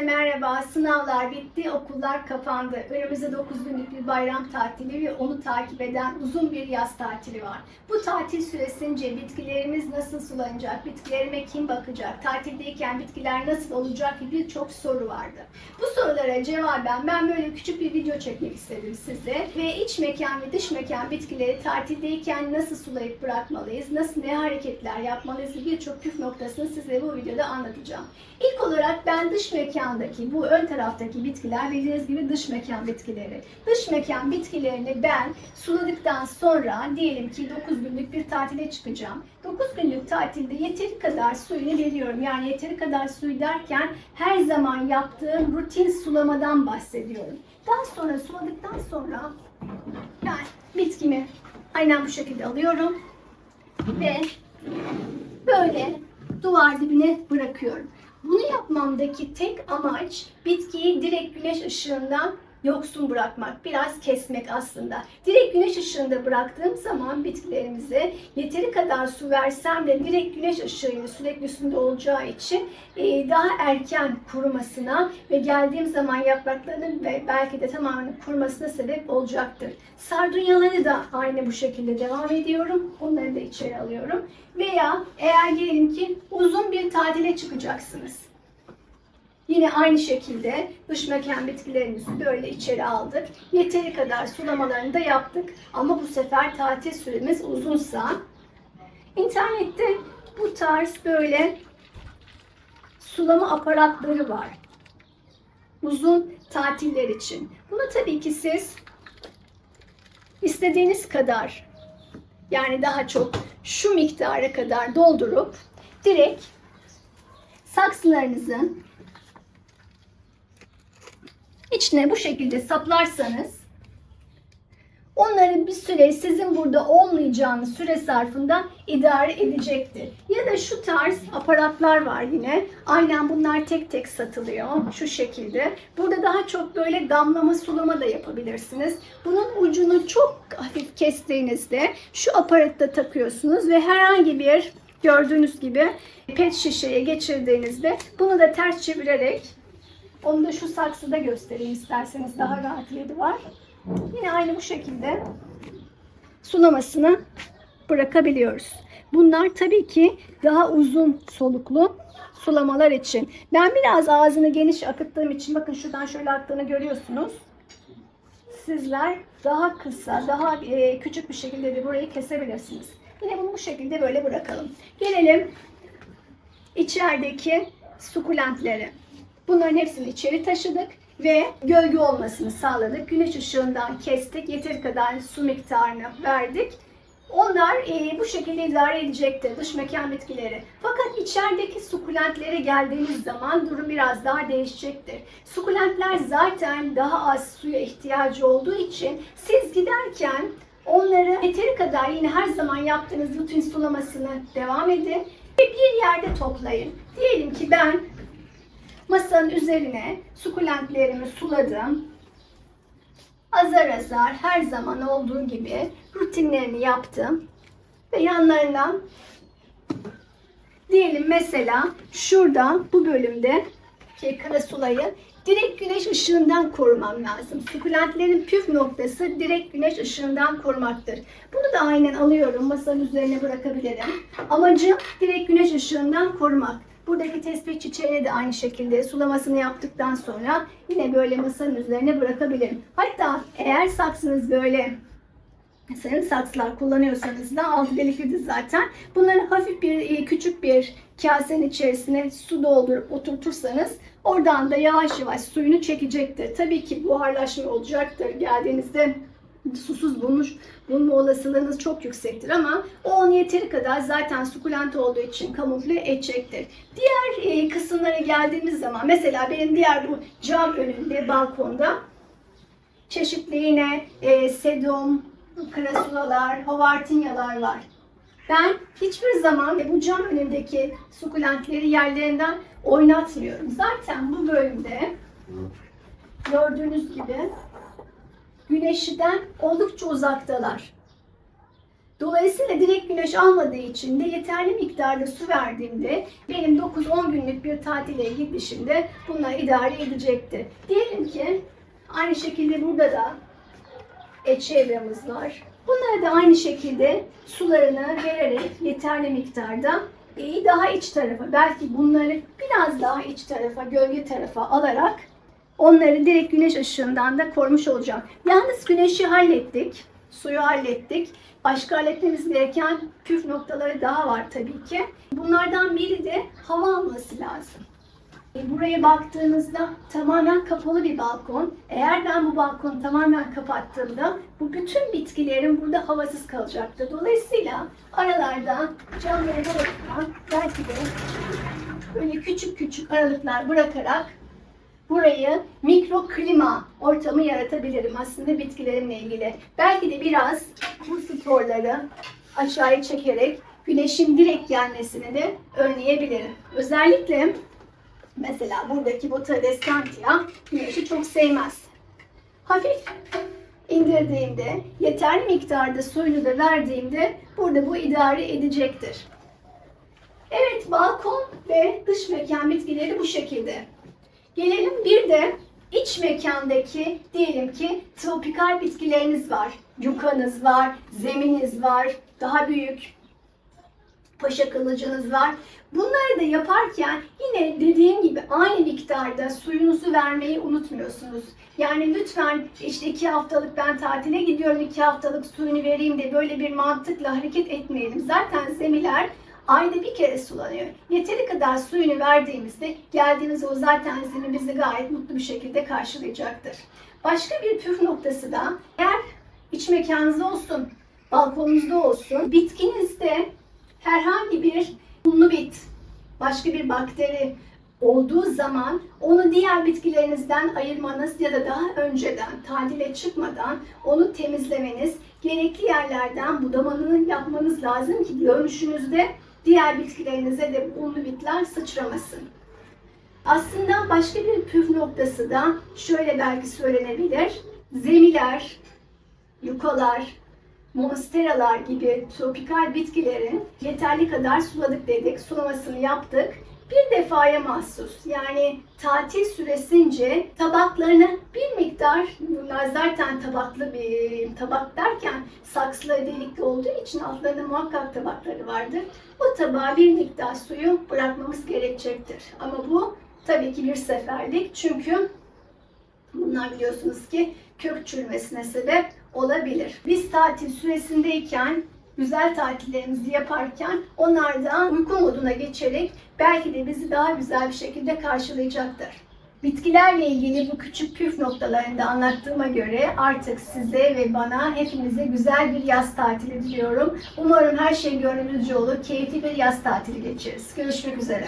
merhaba. Sınavlar bitti, okullar kapandı. Önümüzde 9 günlük bir bayram tatili ve onu takip eden uzun bir yaz tatili var. Bu tatil süresince bitkilerimiz nasıl sulanacak, bitkilerime kim bakacak, tatildeyken bitkiler nasıl olacak gibi birçok soru vardı. Bu sorulara cevaben ben böyle küçük bir video çekmek istedim size. Ve iç mekan ve dış mekan bitkileri tatildeyken nasıl sulayıp bırakmalıyız, nasıl ne hareketler yapmalıyız gibi birçok püf noktasını size bu videoda anlatacağım. İlk olarak ben dış mekandaki bu ön taraftaki bitkiler bildiğiniz gibi dış mekan bitkileri. Dış mekan bitkilerini ben suladıktan sonra diyelim ki 9 günlük bir tatile çıkacağım. 9 günlük tatilde yeteri kadar suyunu veriyorum. Yani yeteri kadar suyu derken her zaman yaptığım rutin sulamadan bahsediyorum. Daha sonra suladıktan sonra yani bitkimi aynen bu şekilde alıyorum ve böyle duvar dibine bırakıyorum. Bunu yapmamdaki tek amaç bitkiyi direkt güneş ışığından yoksun bırakmak, biraz kesmek aslında. Direkt güneş ışığında bıraktığım zaman bitkilerimize yeteri kadar su versem de direkt güneş ışığıyla sürekli üstünde olacağı için e, daha erken kurumasına ve geldiğim zaman yapraklarının ve belki de tamamen kurumasına sebep olacaktır. Sardunyaları da aynı bu şekilde devam ediyorum. Onları da içeri alıyorum. Veya eğer diyelim ki uzun bir tatile çıkacaksınız. Yine aynı şekilde dış mekan bitkilerimizi böyle içeri aldık. Yeteri kadar sulamalarını da yaptık. Ama bu sefer tatil süremiz uzunsa internette bu tarz böyle sulama aparatları var. Uzun tatiller için. Bunu tabii ki siz istediğiniz kadar yani daha çok şu miktara kadar doldurup direkt saksılarınızın içine bu şekilde saplarsanız onları bir süre sizin burada olmayacağınız süre zarfında idare edecektir. Ya da şu tarz aparatlar var yine. Aynen bunlar tek tek satılıyor şu şekilde. Burada daha çok böyle damlama sulama da yapabilirsiniz. Bunun ucunu çok hafif kestiğinizde şu aparatta takıyorsunuz ve herhangi bir gördüğünüz gibi pet şişeye geçirdiğinizde bunu da ters çevirerek onu da şu saksıda göstereyim isterseniz daha rahat yeri var. Yine aynı bu şekilde sulamasını bırakabiliyoruz. Bunlar tabii ki daha uzun soluklu sulamalar için. Ben biraz ağzını geniş akıttığım için bakın şuradan şöyle aktığını görüyorsunuz. Sizler daha kısa, daha e, küçük bir şekilde de burayı kesebilirsiniz. Yine bunu bu şekilde böyle bırakalım. Gelelim içerideki sukulentlere. Bunların hepsini içeri taşıdık ve gölge olmasını sağladık. Güneş ışığından kestik. Yeteri kadar su miktarını verdik. Onlar e, bu şekilde idare edecektir dış mekan bitkileri. Fakat içerideki sukulentlere geldiğimiz zaman durum biraz daha değişecektir. Sukulentler zaten daha az suya ihtiyacı olduğu için siz giderken onları yeteri kadar yine her zaman yaptığınız rutin sulamasını devam edin ve bir yerde toplayın. Diyelim ki ben masanın üzerine sukulentlerimi suladım. Azar azar her zaman olduğu gibi rutinlerini yaptım. Ve yanlarından diyelim mesela şurada bu bölümde ki karasulayı direkt güneş ışığından korumam lazım. Sukulentlerin püf noktası direkt güneş ışığından korumaktır. Bunu da aynen alıyorum. Masanın üzerine bırakabilirim. Amacım direkt güneş ışığından korumak. Buradaki tespih çiçeğine de aynı şekilde sulamasını yaptıktan sonra yine böyle masanın üzerine bırakabilirim. Hatta eğer saksınız böyle Mesela saksılar kullanıyorsanız da altı deliklidir zaten. Bunları hafif bir e, küçük bir kasenin içerisine su doldurup oturtursanız oradan da yavaş yavaş suyunu çekecektir. Tabii ki buharlaşma olacaktır. Geldiğinizde susuz bulmuş bulma olasılığınız çok yüksektir ama o onun yeteri kadar zaten sukulent olduğu için kamufle edecektir. Diğer e, kısımlara geldiğimiz zaman mesela benim diğer bu cam önünde balkonda çeşitli yine e, sedum, krasulalar, hovartinyalar var. Ben hiçbir zaman bu cam önündeki sukulentleri yerlerinden oynatmıyorum. Zaten bu bölümde gördüğünüz gibi güneşten oldukça uzaktalar. Dolayısıyla direkt güneş almadığı için de yeterli miktarda su verdiğimde benim 9-10 günlük bir tatile gidişimde bunlar idare edecektir. Diyelim ki aynı şekilde burada da et çevremiz var. Bunlara da aynı şekilde sularını vererek yeterli miktarda daha iç tarafa belki bunları biraz daha iç tarafa gölge tarafa alarak onları direkt güneş ışığından da korumuş olacağım. Yalnız güneşi hallettik, suyu hallettik. Başka halletmemiz gereken püf noktaları daha var tabii ki. Bunlardan biri de hava alması lazım. E, Buraya baktığınızda tamamen kapalı bir balkon. Eğer ben bu balkonu tamamen kapattığımda bu bütün bitkilerim burada havasız kalacaktır. Dolayısıyla aralarda camları bırakarak belki de böyle küçük küçük aralıklar bırakarak burayı mikro klima ortamı yaratabilirim aslında bitkilerimle ilgili. Belki de biraz bu sporları aşağıya çekerek güneşin direkt gelmesini de önleyebilirim. Özellikle Mesela buradaki bu Tradescantia güneşi çok sevmez. Hafif indirdiğimde, yeterli miktarda suyunu da verdiğimde burada bu idare edecektir. Evet, balkon ve dış mekan bitkileri bu şekilde. Gelelim bir de iç mekandaki diyelim ki tropikal bitkileriniz var. Yukanız var, zeminiz var, daha büyük paşa kılıcınız var. Bunları da yaparken yine dediğim gibi aynı miktarda suyunuzu vermeyi unutmuyorsunuz. Yani lütfen işte iki haftalık ben tatile gidiyorum iki haftalık suyunu vereyim de böyle bir mantıkla hareket etmeyelim. Zaten zemiler ayda bir kere sulanıyor. Yeteri kadar suyunu verdiğimizde geldiğimizde o zaten bizi gayet mutlu bir şekilde karşılayacaktır. Başka bir püf noktası da eğer iç mekanınızda olsun, balkonunuzda olsun, bitkinizde herhangi bir unlu bit, başka bir bakteri olduğu zaman onu diğer bitkilerinizden ayırmanız ya da daha önceden tatile çıkmadan onu temizlemeniz, gerekli yerlerden budamanını yapmanız lazım ki dönüşünüzde diğer bitkilerinize de unlu bitler sıçramasın. Aslında başka bir püf noktası da şöyle belki söylenebilir. Zemiler, yukalar, monsteralar gibi tropikal bitkilerin yeterli kadar suladık dedik, sulamasını yaptık. Bir defaya mahsus yani tatil süresince tabaklarını bir miktar, bunlar zaten tabaklı bir tabak derken saksıları delikli olduğu için altlarında muhakkak tabakları vardır. O tabağa bir miktar suyu bırakmamız gerekecektir. Ama bu tabii ki bir seferlik çünkü Bunlar biliyorsunuz ki kök çürümesine sebep olabilir. Biz tatil süresindeyken güzel tatillerimizi yaparken onlardan uyku moduna geçerek belki de bizi daha güzel bir şekilde karşılayacaktır. Bitkilerle ilgili bu küçük püf noktalarını da anlattığıma göre artık size ve bana hepimize güzel bir yaz tatili diliyorum. Umarım her şey gönlünüzce olur, keyifli bir yaz tatili geçiririz. Görüşmek üzere.